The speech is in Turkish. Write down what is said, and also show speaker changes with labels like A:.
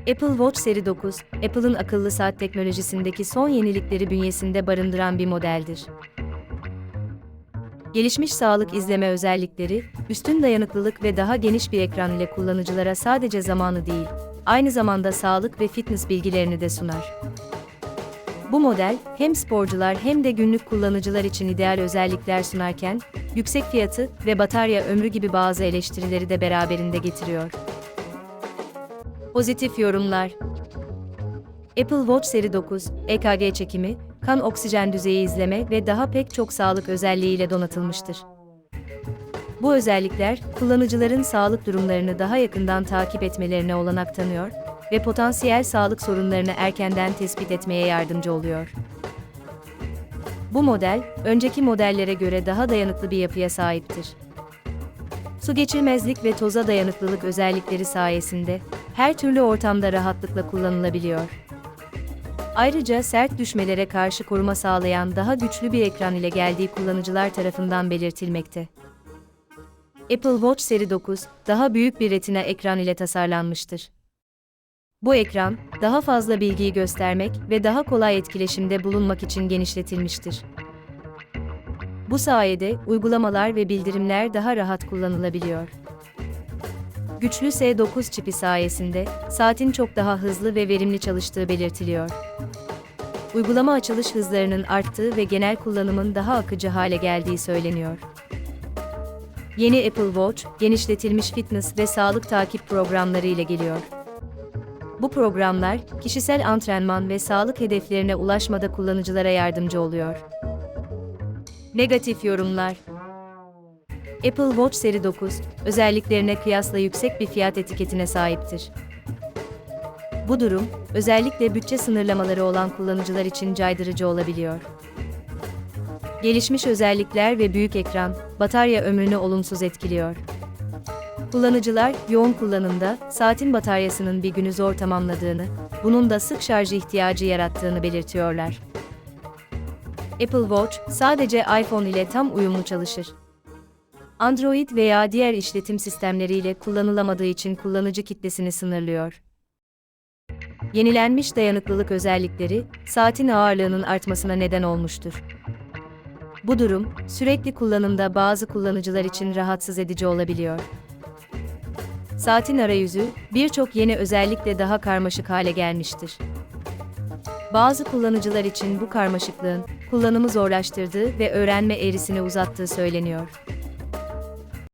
A: Apple Watch Seri 9, Apple'ın akıllı saat teknolojisindeki son yenilikleri bünyesinde barındıran bir modeldir. Gelişmiş sağlık izleme özellikleri, üstün dayanıklılık ve daha geniş bir ekran ile kullanıcılara sadece zamanı değil, aynı zamanda sağlık ve fitness bilgilerini de sunar. Bu model, hem sporcular hem de günlük kullanıcılar için ideal özellikler sunarken, yüksek fiyatı ve batarya ömrü gibi bazı eleştirileri de beraberinde getiriyor. Pozitif yorumlar Apple Watch Seri 9, EKG çekimi, kan oksijen düzeyi izleme ve daha pek çok sağlık özelliğiyle donatılmıştır. Bu özellikler, kullanıcıların sağlık durumlarını daha yakından takip etmelerine olanak tanıyor ve potansiyel sağlık sorunlarını erkenden tespit etmeye yardımcı oluyor. Bu model, önceki modellere göre daha dayanıklı bir yapıya sahiptir. Su geçirmezlik ve toza dayanıklılık özellikleri sayesinde her türlü ortamda rahatlıkla kullanılabiliyor. Ayrıca sert düşmelere karşı koruma sağlayan daha güçlü bir ekran ile geldiği kullanıcılar tarafından belirtilmekte. Apple Watch Seri 9, daha büyük bir retina ekran ile tasarlanmıştır. Bu ekran, daha fazla bilgiyi göstermek ve daha kolay etkileşimde bulunmak için genişletilmiştir. Bu sayede uygulamalar ve bildirimler daha rahat kullanılabiliyor. Güçlü S9 çipi sayesinde saatin çok daha hızlı ve verimli çalıştığı belirtiliyor. Uygulama açılış hızlarının arttığı ve genel kullanımın daha akıcı hale geldiği söyleniyor. Yeni Apple Watch, genişletilmiş fitness ve sağlık takip programları ile geliyor. Bu programlar, kişisel antrenman ve sağlık hedeflerine ulaşmada kullanıcılara yardımcı oluyor. Negatif yorumlar Apple Watch Seri 9, özelliklerine kıyasla yüksek bir fiyat etiketine sahiptir. Bu durum, özellikle bütçe sınırlamaları olan kullanıcılar için caydırıcı olabiliyor. Gelişmiş özellikler ve büyük ekran, batarya ömrünü olumsuz etkiliyor. Kullanıcılar, yoğun kullanımda, saatin bataryasının bir günü zor tamamladığını, bunun da sık şarj ihtiyacı yarattığını belirtiyorlar. Apple Watch, sadece iPhone ile tam uyumlu çalışır. Android veya diğer işletim sistemleriyle kullanılamadığı için kullanıcı kitlesini sınırlıyor. Yenilenmiş dayanıklılık özellikleri, saatin ağırlığının artmasına neden olmuştur. Bu durum, sürekli kullanımda bazı kullanıcılar için rahatsız edici olabiliyor. Saatin arayüzü, birçok yeni özellikle daha karmaşık hale gelmiştir. Bazı kullanıcılar için bu karmaşıklığın, kullanımı zorlaştırdığı ve öğrenme eğrisini uzattığı söyleniyor.